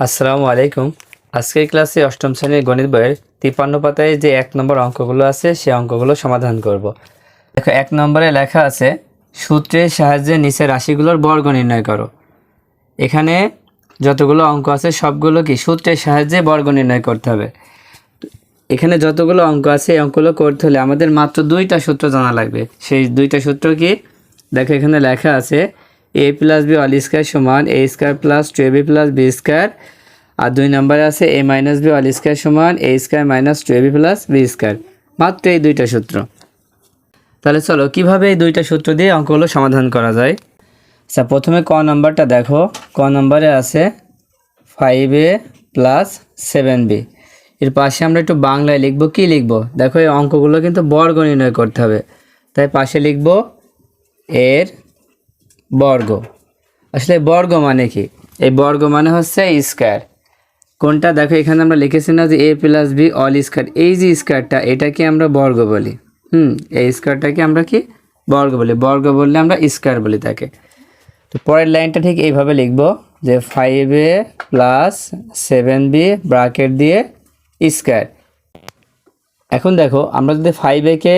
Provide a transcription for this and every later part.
আসসালামু আলাইকুম। আজকের ক্লাসে অষ্টম শ্রেণির গণিত বইয়ের তিপ্পান্ন পাতায় যে এক নম্বর অঙ্কগুলো আছে সেই অঙ্কগুলো সমাধান করব। দেখো, এক নম্বরে লেখা আছে, সূত্রের সাহায্যে নিচের রাশিগুলোর বর্গ নির্ণয় করো। এখানে যতগুলো অঙ্ক আছে, সবগুলো কি? সূত্রের সাহায্যে বর্গ নির্ণয় করতে হবে। এখানে যতগুলো অঙ্ক আছে, এই অঙ্কগুলো করতে হলে আমাদের মাত্র দুইটা সূত্র জানা লাগবে। সেই দুইটা সূত্র কি? দেখো, এখানে লেখা আছে A plus B all square সমান A square plus two plus B square আর দুই নম্বরে আছে A minus B all square সমান A square minus two plus B square মাত্র এই দুইটা সূত্র। তাহলে চলো, কীভাবে এই দুইটা সূত্র দিয়ে অঙ্কগুলো সমাধান করা যায়? আচ্ছা প্রথমে ক নাম্বারটা দেখো। ক নাম্বারে আছে five A plus seven B এর পাশে আমরা একটু বাংলায় লিখব। কি লিখব? দেখো এই অঙ্কগুলো কিন্তু বর্গ নির্ণয় করতে হবে। তাই পাশে লিখব এর বর্গ। আসলে বর্গ মানে কি? এই বর্গ মানে হচ্ছে স্কোয়ার কোনটা? দেখো, এখানে আমরা লিখেছি না যে A plus B all square এই যে স্কোয়ারটা এটাকে আমরা বর্গ বলি। হুম, এই স্কোয়ারটাকে আমরা কি? বর্গ বলি। বর্গ বললে আমরা স্কোয়ার বলি তাকে। তো পরের লাইনটা ঠিক এইভাবে লিখব যে five A plus seven B bracket দিয়ে স্কোয়ার এখন দেখো, আমরা যদি ফাইভ একে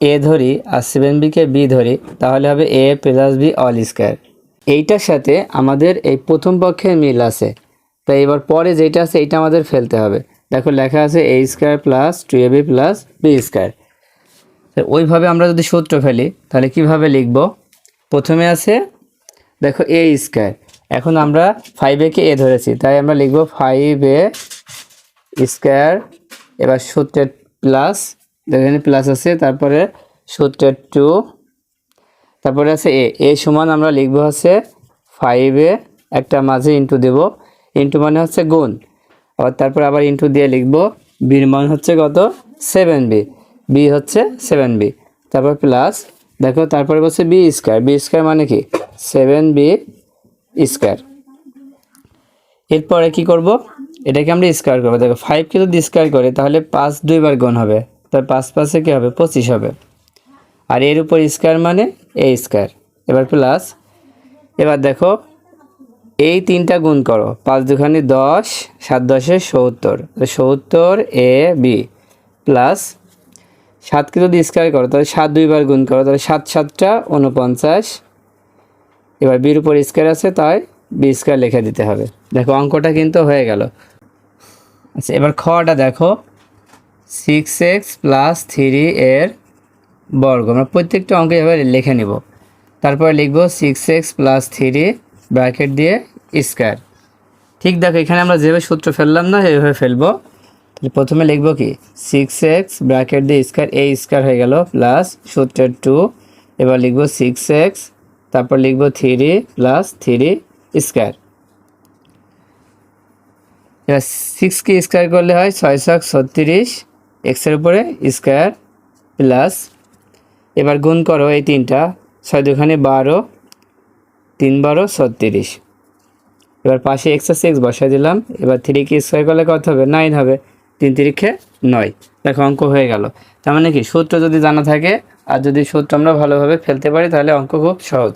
এ ধরি আর সেভেন বিকে বি ধরি, তাহলে হবে A plus B all square. এইটার সাথে আমাদের এই প্রথম পক্ষের মিল আছে। তাই এবার পরে যেটা আছে, এইটা আমাদের ফেলতে হবে। দেখো লেখা আছে A square plus two A B plus B square. ওইভাবে আমরা যদি সূত্র ফেলি, তাহলে কীভাবে লিখব? প্রথমে আছে, দেখো এ স্কোয়ার। এখন আমরা ফাইভ একে এ ধরেছি, তাই আমরা লিখব ফাইভ এ স্কোয়ার, এবার সূত্রের প্লাস এখানে প্লাস আছে, তারপরে সূত্রের টু তারপরে আছে এ এ সমান আমরা লিখব হচ্ছে ফাইভে একটা মাঝে ইন্টু দেব। ইন্টু মানে হচ্ছে গুণ। আবার তারপর আবার ইন্টু দিয়ে লিখব বির মান হচ্ছে কত? সেভেন বি বি হচ্ছে সেভেন বি তারপর প্লাস দেখো, তারপরে বলছে বি স্কোয়ার বি স্কোয়ার মানে কি? সেভেন বি স্কোয়ার এরপরে কি করব? এটাকে আমরা স্কোয়ার করব। দেখো ফাইভকে যদি স্কোয়ার করে, তাহলে পাঁচ দুইবার গুণ হবে। তার পাঁচ পাঁচে কী হবে, পঁচিশ হবে। আর এর উপর স্কোয়ার মানে এ স্কোয়ার এবার প্লাস এবার দেখো, এই তিনটা গুণ করো, পাঁচ দুখানি দশ, সাত দশে সত্তর। সত্তর এ বি প্লাস সাতকে যদি স্কোয়ার করো, তাহলে সাত দুইবার গুণ করো, তাহলে সাত সাতটা উনপঞ্চাশ এবার বির উপর স্কোয়ার আছে, তাই বি স্কোয়ার লিখে দিতে হবে। দেখো, অঙ্কটা কিন্তু হয়ে গেল। আচ্ছা এবার খটা দেখো। সিক্স এক্স প্লাস থ্রি এর বর্গ। আমরা প্রত্যেকটা অঙ্ক এভাবে লিখে নিব। তারপরে লিখব six X plus three bracket দিয়ে স্কোয়ার ঠিক দেখো, এখানে আমরা যেভাবে সূত্র ফেললাম না এইভাবে ফেলব। প্রথমে লিখব কি? সিক্স এক্স ব্র্যাকেট দিয়ে স্কোয়ার এই স্কোয়ার হয়ে গেল প্লাস সূত্রের টু এবার লিখব সিক্স এক্স তারপর লিখব থ্রি প্লাস থ্রি স্কোয়ার এবার সিক্সকে স্কোয়ার করলে হয় ছয় ছক ছত্রিশ এক্সের উপরে স্কোয়ার প্লাস এবার গুণ করো এই তিনটা, ছয় দুখানে বারো, তিন বারো, ছত্রিশ। এবার পাশে এক্স আছে এক্স বসাই দিলাম। এবার থ্রি কি স্কোয়ার করলে কত হবে? নাইন হবে। তিন তিরিখে নয়। দেখো অঙ্ক হয়ে গেল। তার মানে কি? সূত্র যদি জানা থাকে, আর যদি সূত্র আমরা ভালোভাবে ফেলতে পারি, তাহলে অঙ্ক খুব সহজ।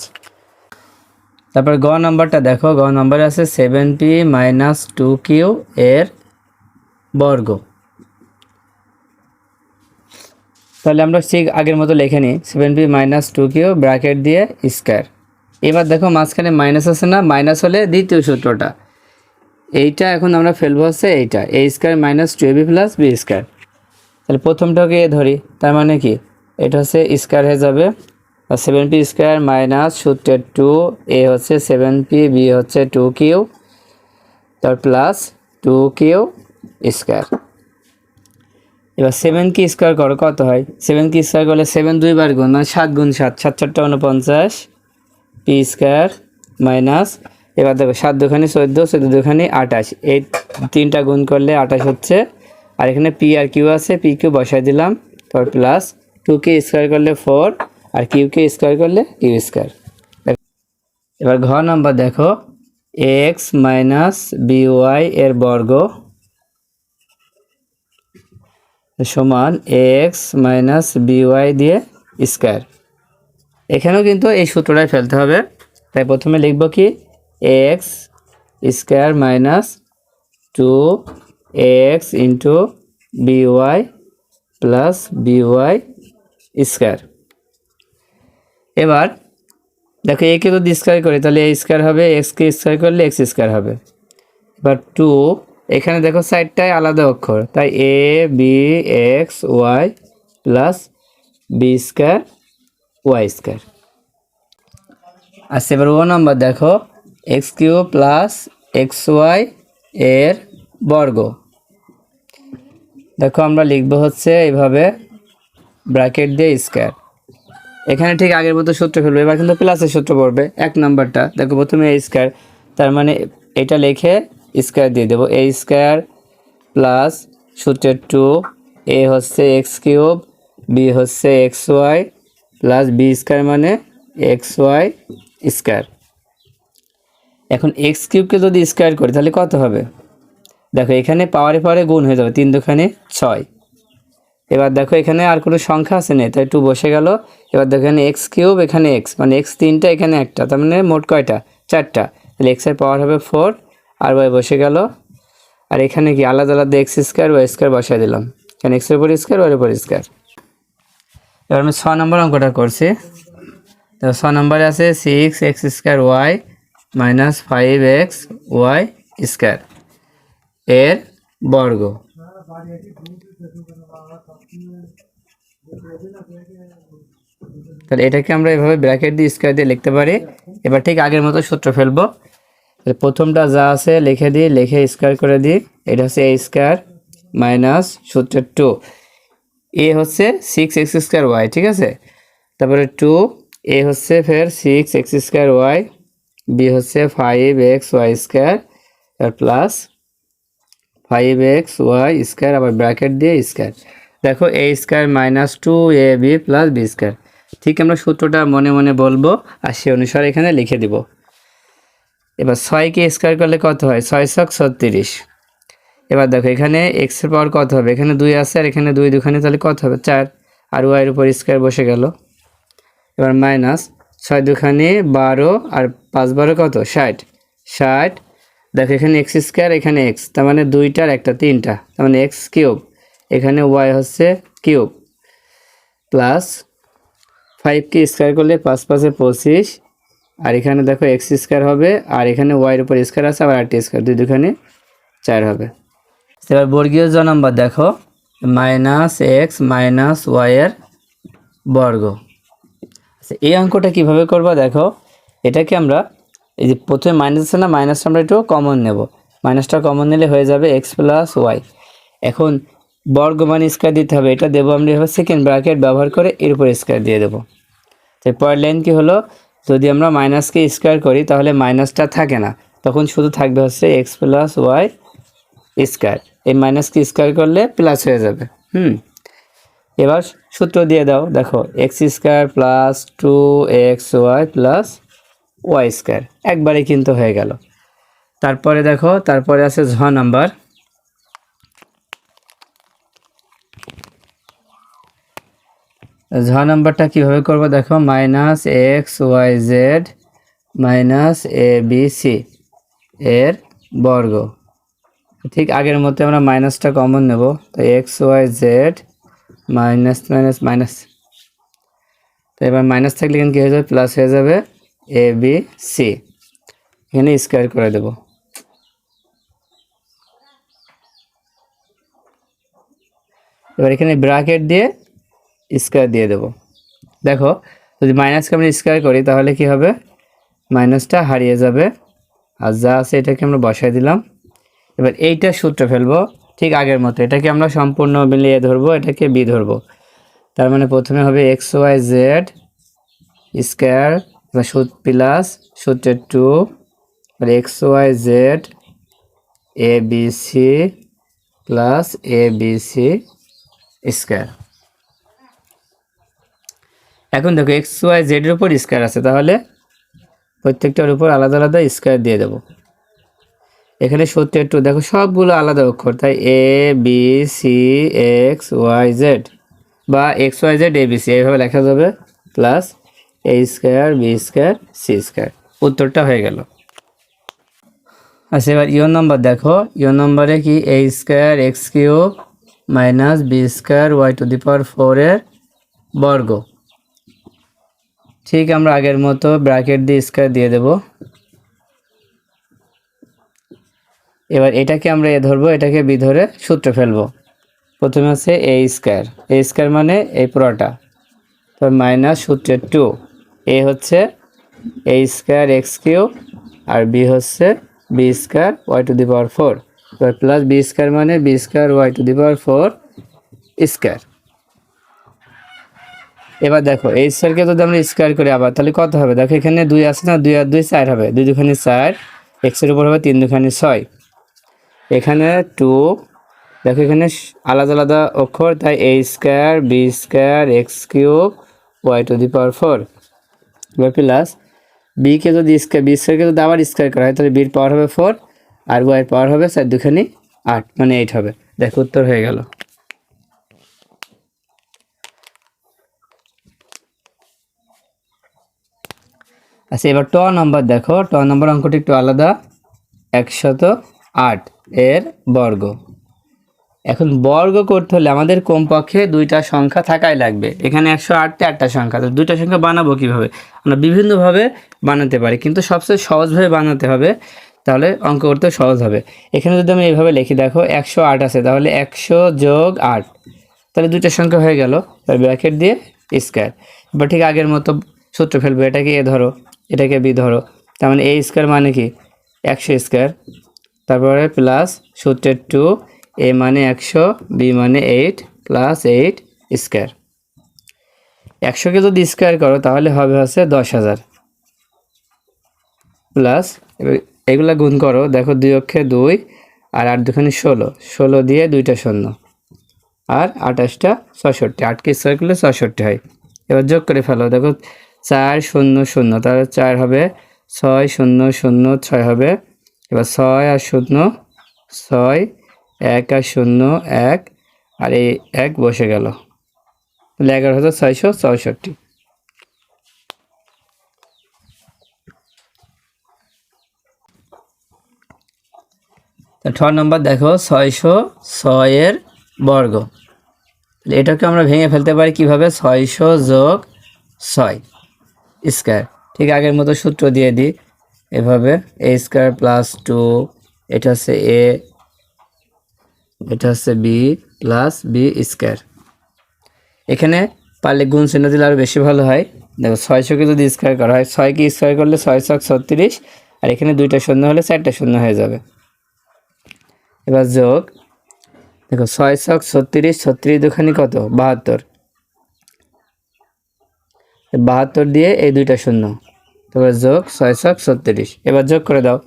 তারপর গ নাম্বারটা দেখো। গ নাম্বারে আছে seven P minus two Q এর বর্গ। তাহলে আমরা ঠিক আগের মতো লিখে নিই। Seven P minus two Q bracket দিয়ে স্কোয়ার এবার দেখো মাঝখানে মাইনাস আছে না? মাইনাস হলে দ্বিতীয় সূত্রটা। এইটা এখন আমরা ফেলব হচ্ছে এইটা। A square minus two B plus B square তাহলে প্রথমটাকে এ ধরি। তার মানে কি? এটা হচ্ছে স্কোয়ার হয়ে যাবে। সেভেন পি স্কোয়ার মাইনাস সূত্রের টু এ হচ্ছে সেভেন পি বি হচ্ছে টু কিউ তার প্লাস টু কিউ স্কোয়ার এবার সেভেন কি স্কোয়ার করো? কত হয়? সেভেন কি স্কোয়ার করলে সেভেন দুইবার গুণ মানে সাত গুণ সাত সাত চারটা উনপঞ্চাশ পি স্কোয়ার মাইনাস এবার দেখো সাত দুখানি চোদ্দ চোদ্দ দুখানি আঠাশ, এই তিনটা গুণ করলে আঠাশ হচ্ছে, আর এখানে পি আর কিউ আছে পি কিউ বসাই দিলাম, তারপর প্লাস টু কে স্কোয়ার করলে ফোর আর কিউ কে স্কোয়ার করলে কিউ স্কোয়ার এবার ঘ নাম্বার দেখো এক্স মাইনাস বিওয়াই এর বর্গ সমান এক্স মাইনাস বিওয়াই দিয়ে স্কোয়ার এখানেও কিন্তু এই সূত্রটাই ফেলতে হবে। তাই প্রথমে লিখব কি? X square minus two x into b y plus b y square এবার, দেখো একে যদি স্কোয়ার করি, তাহলে এ স্কোয়ার হবে এক্সকে স্কোয়ার করলে এক্স স্কোয়ার হবে। এবার টু এখানে দেখো সাইডটাই আলাদা অক্ষর। তাই a b x y plus b square y square আচ্ছা এবার ও নাম্বার দেখো। X q plus x y এর বর্গ। দেখো, আমরা লিখব হচ্ছে এইভাবে ব্র্যাকেট দিয়ে স্কোয়ার। এখানে ঠিক আগের মতো সূত্র ফেলবে, এবার কিন্তু প্লাসের সূত্র পড়বে, এক নাম্বারটা। দেখো, প্রথমে স্কোয়ার তার মানে এটা লিখে স্কোয়ার দিয়ে দেবো। এ স্কোয়ার প্লাস সূত্রের টু এ হচ্ছে এক্স কিউব বি হচ্ছে x y plus b square মানে এক্স ওয়াই স্কোয়ার। এখন এক্স কিউবকে যদি স্কোয়ার করি তাহলে কত হবে? দেখো, এখানে পাওয়ারে পাওয়ারে গুণ হয়ে যাবে তিন দোকানে ছয়। এবার দেখো, এখানে আর কোনো সংখ্যা আছে না তাই টু বসে গেল। এবার দেখো, এখানে এক্স কিউব, এখানে এক্স মানে এক্স তিনটা, এখানে একটা, তার মানে মোট কয়টা? চারটা। তাহলে এক্সের পাওয়ার হবে ফোর আর ওয়াই বসে গেল। আর এখানে কি আলাদা আলাদা এক্স স্কোয়ার ওয়াই স্কোয়ার বসাই দিলাম। এখানে এক্সের উপর স্কোয়ার ওয়ার উপর স্কোয়ার এবার আমি ছ নম্বর অঙ্কটা করছি। তো ছ নম্বরে আছে six x square y minus five x y square এর বর্গ। তাহলে এটাকে আমরা এভাবে ব্র্যাকেট দিয়ে স্কোয়ার দিয়ে লিখতে পারি। এবার ঠিক আগের মতো সূত্র ফেলব। প্রথমটা যা আছে লিখে দিই, লিখে স্কোয়ার করে দিই। এটা হচ্ছে এ স্কোয়ার মাইনাস সূত্রের টু এ হচ্ছে সিক্স এক্স স্কোয়ার ওয়াই ঠিক আছে? তারপরে টু এ হচ্ছে ফের six x square y b হচ্ছে ফাইভ এক্স ওয়াই স্কোয়ার আর plus five x y square আবার ব্র্যাকেট দিয়ে স্কোয়ার দেখো a square minus two a b plus b square ঠিক আমরা সূত্রটা মনে মনে বলব, আর সে অনুসারে এখানে লিখে দিব। এবার ছয়কে স্কোয়ার করলে কত হয়? ছয় ছক ছত্রিশ। এবার দেখো, এখানে এক্সের পাওয়ার কত হবে? এখানে দুই আছে আর এখানে দুই দুখানে তাহলে কত হবে? চার। আর ওয়াইয়ের উপর স্কোয়ার বসে গেল। এবার মাইনাস ছয় দুখানে বারো আর পাঁচ বারো কত? ষাট। ষাট। দেখো, এখানে এক্স স্কোয়ার এখানে এক্স তার মানে দুইটার একটা তিনটা। তার মানে এক্স কিউব। এখানে ওয়াই হচ্ছে কিউব। প্লাস ফাইভকে স্কোয়ার করলে পাঁচ পাঁচে পঁচিশ। আর এখানে দেখো এক্স স্কোয়ার হবে, আর এখানে ওয়াইয়ের উপর স্কোয়ার আছে, আবার আটটি স্কোয়ার দুই দুখানে চার হবে। এবার বর্গীয় জ নাম্বার দেখো মাইনাস এক্স মাইনাস ওয়াইয়ের বর্গ। আচ্ছা এই অঙ্কটা কীভাবে করবা দেখো, এটাকে আমরা এই যে প্রথমে মাইনাস আছে না মাইনাসটা আমরা একটু কমন নেব। মাইনাসটা কমন নিলে হয়ে যাবে এক্স প্লাস ওয়াই এখন বর্গ মান স্কোয়ার দিতে হবে, এটা দেবো আমরা এভাবে সেকেন্ড ব্র্যাকেট ব্যবহার করে এর উপর স্কোয়ার দিয়ে দেবো। তো পরের লাইন কী হলো? যদি আমরা মাইনাসকে স্কোয়ার করি, তাহলে মাইনাসটা থাকে না। তখন শুধু থাকবে হচ্ছে এক্স প্লাস ওয়াই স্কোয়ার এই মাইনাসকে স্কোয়ার করলে প্লাস হয়ে যাবে। হুম। এবার সূত্র দিয়ে দাও। দেখো x square plus two x y plus y square একবারে কিন্তু হয়ে গেল। তারপরে দেখো, তারপরে আছে ঝ নাম্বার ঝ নাম্বারটা কীভাবে করব? দেখো minus x y z minus a b c এর বর্গ। ঠিক আগের মতো আমরা মাইনাসটা কমন নেব। তো x y z minus minus minus তো এবার মাইনাস থাকলে এখানে কী হয়ে যাবে? প্লাস হয়ে যাবে এ বি সি এখানে স্কোয়ার করে দেব। এবার এখানে ব্র্যাকেট দিয়ে স্কোয়ার দিয়ে দেব। দেখো, যদি মাইনাসকে আমরা স্কোয়ার করি, তাহলে কি হবে? মাইনাসটা হারিয়ে যাবে। আর যা আছে এটাকে আমরা বসাই দিলাম। এবার এইটা সূত্র ফেলব, ঠিক আগের মতো। এটাকে আমরা সম্পূর্ণ মিলিয়ে ধরবো, এটাকে বি ধরবো। তার মানে প্রথমে হবে এক্স ওয়াই জেড স্কোয়ার বা সুদ প্লাস সূত্রের two x y z a b c plus a b c square এখন দেখো এক্স ওয়াই জেডের উপর স্কোয়ার আছে, তাহলে প্রত্যেকটার উপর আলাদা আলাদা স্কোয়ার দিয়ে দেবো। এখানে সত্তর টু দেখো সবগুলো আলাদা অক্ষর, তাই a b c x y z বা x y z a b c এইভাবে লেখা যাবে plus a square b square c square উত্তরটা হয়ে গেল। আচ্ছা এবার ইও নম্বর দেখো। ইও নম্বরে কি? A square x cube minus b square y to the power ফোরের বর্গ। ঠিক আমরা আগের মতো ব্র্যাকেট দিয়ে স্কোয়ার দিয়ে দেব। এবার এটাকে আমরা এ ধরবো, এটাকে বি ধরে সূত্র ফেলব। প্রথমে আছে এ স্কোয়ার এ স্কোয়ার মানে এই পুরোটা। তো মাইনাস সূত্রের টু এ হচ্ছে এ স্কোয়ার এক্স কিউ আর বি হচ্ছে b square y to the power four এবার প্লাস বি স্কোয়ার মানে b square y to the power four square এবার দেখো, এই স্কোয়ারকে যদি আমরা স্কোয়ার করি আবার, তাহলে কত হবে? দেখো, এখানে দুই আছে না? দুই আর দুই চার হবে। দুই দুখানি চার এক্সের উপর হবে তিন দুখানি ছয়। এখানে টু দেখো, এখানে আলাদা আলাদা অক্ষর, তাই a square b square x cube y to the power four এবার প্লাস বিকে যদি স্কোয়ার বি স্কোয়ারকে যদি আবার স্কোয়ার করা হয়, তাহলে বির পাওয়ার হবে ফোর আর ওয়াইয়ের পাওয়ার হবে চার দুখানি আট মানে এইট হবে। দেখো, উত্তর হয়ে গেল। আচ্ছা এবার ট নম্বর দেখো। ট নম্বর অঙ্কটি একটু আলাদা। একশত আট এর বর্গ। এখন বর্গ করতে হলে আমাদের কমপক্ষে দুইটা সংখ্যা থাকাই লাগবে। এখানে একশো আটটা আটটা সংখ্যা। তো দুইটা সংখ্যা বানাবো কীভাবে? আমরা বিভিন্নভাবে বানাতে পারি, কিন্তু সবচেয়ে সহজভাবে বানাতে হবে, তাহলে অঙ্ক করতে সহজ হবে। এখানে যদি আমি এইভাবে লিখি, দেখো একশো আট আছে, তাহলে একশো যোগ আট। তাহলে দুইটা সংখ্যা হয়ে গেল ব্র্যাকেট দিয়ে স্কোয়ার এবার ঠিক আগের মতো সূত্র ফেলব, এটাকে এ ধরো। এটাকে বি ধরো। তার মানে এ স্কোয়ার মানে কি? একশো স্কোয়ার তারপরে প্লাস সূত্রের টু এ মানে একশো বি মানে এইট প্লাস এইট স্কোয়ার একশোকে যদি স্কোয়ার করো, তাহলে হবে হচ্ছে দশ হাজার। প্লাস এগুলা গুণ করো, দেখো দুই অক্ষে দুই আর আট দুখানি ষোলো। ষোলো দিয়ে দুইটা শূন্য। আর আঠাশটা ছষট্টি আটকে স্কোয়ার করলে ছষট্টি হয়। এবার যোগ করে ফেলো। দেখো চার শূন্য শূন্য, তাহলে চার হবে ছয় শূন্য শূন্য, ছয় হবে। এবার ছয় আর শূন্য, ছয়, এক আর শূন্য, এক, আর এই এক বসে গেল। তাহলে এগারো হাজার ছয়শো চৌষট্টি। ছ নম্বর দেখো, ছয়শো ছয়ের বর্গ। এটাকে আমরা ভেঙে ফেলতে পারি কীভাবে? ছয়শো যোগ ছয়। স্কোয়ার ঠিক আগের মতো সূত্র দিয়ে দিই। এভাবে এ স্কোয়ার প্লাস টু এটা হচ্ছে এ এটা হচ্ছে বি প্লাস বি স্কোয়ার এখানে পারলে গুণ চিহ্ন দিলে আরও বেশি ভালো হয়। দেখো ছয়শোকে যদি স্কোয়ার করা হয় ছয়কে স্কোয়ার করলে ছয় ছক ছত্রিশ, আর এখানে দুইটা শূন্য হলে চারটা শূন্য হয়ে যাবে। এবার যোগ। দেখো ছয় ছক ছত্রিশ ছত্রিশ দুখানি কত? বাহাত্তর। বাহাত্তর দিয়ে এই দুইটা শূন্য। তারপর যোগ ছয় ছক ছত্রিশ। এবার যোগ করে দাও।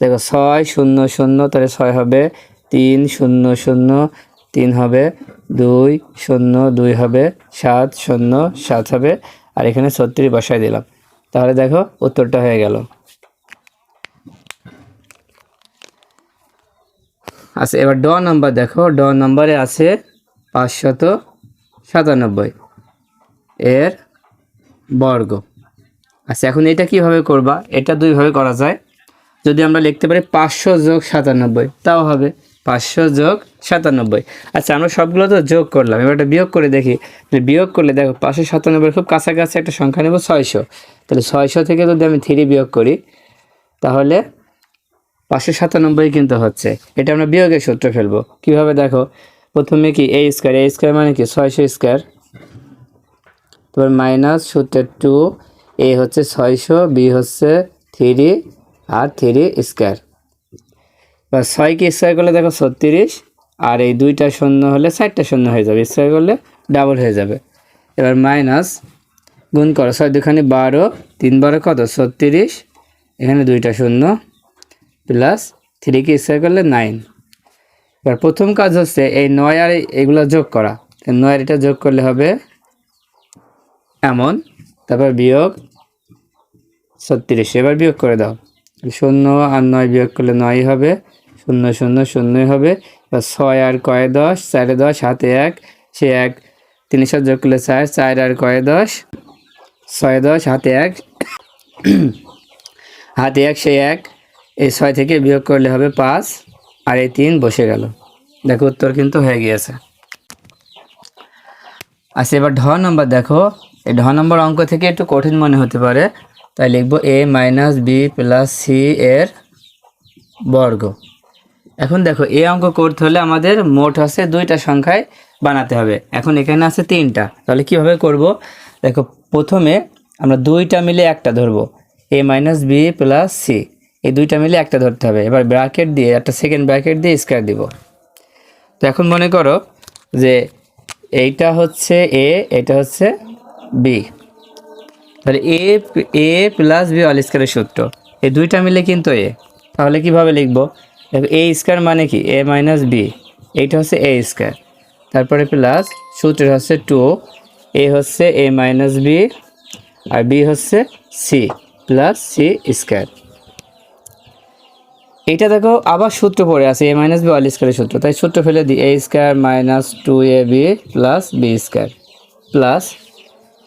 দেখো ছয় শূন্য শূন্য, তাহলে ছয় হবে তিন শূন্য শূন্য, তিন হবে দুই শূন্য, দুই হবে সাত শূন্য, সাত হবে। আর এখানে ছত্রিশ বসায় দিলাম। তাহলে দেখো উত্তরটা হয়ে গেল। আচ্ছা এবার ড নাম্বার দেখো। ড নাম্বারে আছে পাঁচশত সাতানব্বই। এর বর্গ। আচ্ছা এখন এটা কীভাবে করবা? এটা দুইভাবে করা যায়। যদি আমরা লিখতে পারি পাঁচশো যোগ সাতানব্বই, তাও হবে পাঁচশো যোগ সাতানব্বই। আচ্ছা আমরা সবগুলো তো যোগ করলাম। এবার একটা বিয়োগ করে দেখি। বিয়োগ করলে দেখো, পাঁচশো সাতানব্বই খুব কাছাকাছি একটা সংখ্যা নেব ছয়শো। তাহলে ছয়শো থেকে যদি আমি থ্রি বিয়োগ করি, তাহলে পাঁচশো সাতানব্বই কিন্তু হচ্ছে। এটা আমরা বিয়োগের সূত্র ফেলব। কীভাবে দেখো? প্রথমে কি এ স্কোয়ার এ স্কোয়ার মানে কি? ছয়শো স্কোয়ার তারপর মাইনাস সূত্রের টু এ হচ্ছে ছয়শো বি হচ্ছে থ্রি আর থ্রি স্কোয়ার বা ছয়কে স্কোয়ার করলে দেখো ছত্রিশ, আর এই দুইটা শূন্য হলে চারটা শূন্য হয়ে যাবে। স্কোয়ার করলে ডাবল হয়ে যাবে। এবার মাইনাস গুণ করো, ছয় দুখানি বারো, তিন বারো কত? ছত্রিশ, এখানে দুইটা শূন্য প্লাস থ্রিকে স্কোয়ার করলে নাইন এবার প্রথম কাজ হচ্ছে এই নয় আর এগুলো যোগ করা। নয় এটা যোগ করলে হবে এমন, তারপর বিয়োগ ছত্রিশ, এবার বিয়োগ করে দাও। শূন্য আর নয় বিয়োগ করলে নয় হবে, শূন্য শূন্য, শূন্যই হবে। এবার ছয় আর কয় দশ, চারে দশ, হাতে এক, সে এক, তিন সাত যোগ করলে চার চার আর কয় দশ, ছয় দশ, হাতে এক হাতে এক, সে এক, এই ছয় থেকে বিয়োগ করলে হবে পাঁচ, আর এই তিন বসে গেল। দেখো উত্তর কিন্তু হয়ে গিয়েছে। আচ্ছা এবার ঢ নম্বর দেখো। এই ঢ নম্বর অঙ্ক থেকে একটু কঠিন মনে হতে পারে। তাই লিখব a minus b plus c এর বর্গ। এখন দেখো এই অঙ্ক করতে হলে আমাদের মোট আছে দুইটা সংখ্যায় বানাতে হবে। এখন এখানে আছে তিনটা। তাহলে কীভাবে করব? দেখো, প্রথমে আমরা দুইটা মিলে একটা ধরবো। A minus b plus c. এই দুইটা মিলে একটা ধরতে হবে। এবার ব্র্যাকেট দিয়ে, একটা সেকেন্ড ব্র্যাকেট দিয়ে স্কোয়ার দিব। তো এখন মনে করো যে এইটা হচ্ছে এ, এটা হচ্ছে বি। তাহলে a a plus b all স্কোয়ারের সূত্র। এই দুইটা মিলে কিন্তু এ। তাহলে কীভাবে লিখব? দেখো, এ স্কোয়ার মানে কি? A minus b. এইটা হচ্ছে এ স্কোয়ার তারপরে প্লাস সূত্র হচ্ছে টু এ হচ্ছে এ মাইনাস বি। আর বি হচ্ছে সি প্লাস সি স্কোয়ার এইটা দেখো, আবার সূত্র পড়ে আছে, এ মাইনাস বি অল স্কোয়ারের সূত্র। তাই সূত্র ফেলে দিই, a square minus two a b plus b square plus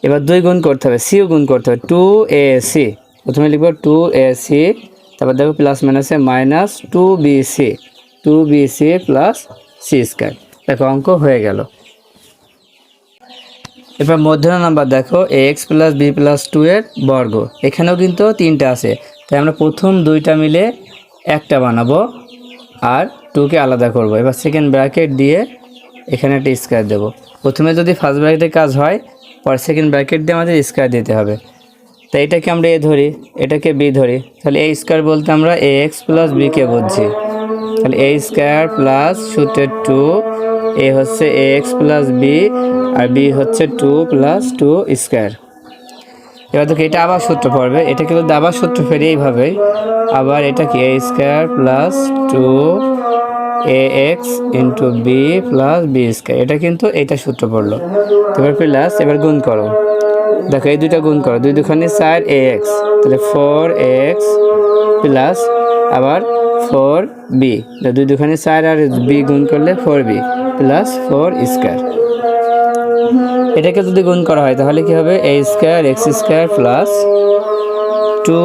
এবার দুই গুণ করতে হবে, সিও গুণ করতে হবে টু এ সি প্রথমে লিখব টু এ সি তারপর দেখো প্লাস মাইনাসে minus two b c two b c plus c square দেখো অঙ্ক হয়ে গেল। এবার মধ্যাহ্ন নাম্বার দেখো a x plus b plus two এর বর্গ। এখানেও কিন্তু তিনটা আছে, তাই আমরা প্রথম দুইটা মিলে একটা বানাবো আর টুকে আলাদা করব। এবার সেকেন্ড ব্র্যাকেট দিয়ে এখানে একটা স্কোয়ার দেবো। প্রথমে যদি ফার্স্ট ব্র্যাকেটের কাজ হয় পরে সেকেন্ড ব্র্যাকেট দিয়ে আমাদের স্কোয়ার দিতে হবে। তো এটাকে আমরা এ ধরি, এটাকে বি ধরি। তাহলে এ স্কোয়ার বলতে আমরা এ এক্স প্লাস বিকে বুঝছি। তাহলে এ স্কোয়ার প্লাস সূত্রের টু এ হচ্ছে এ এক্স প্লাস বি আর বি হচ্ছে টু প্লাস টু স্কোয়ার এবার দেখো, এটা আবার সূত্র পড়বে। এটাকে যদি আবার সূত্র ফেরি এইভাবে আবার এটা কি? A square plus two a x into b plus b square এটা কিন্তু এটা সূত্র পড়ল। এবার প্লাস এবার গুণ করো। দেখো, এই দুইটা গুণ করো। দুই দুখানে চার এ এক্স তাহলে ফোর এক্স প্লাস আবার ফোর বি দুই দুখানে চার আর বি গুণ করলে four b plus four square এটাকে যদি গুণ করা হয়, তাহলে কি হবে? A square x square plus two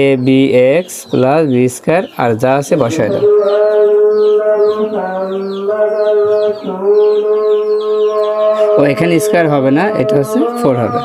a b x plus b square আর যা আছে বসায় দাও। ও এখানে স্কোয়ার হবে না এটা হচ্ছে ফোর হবে।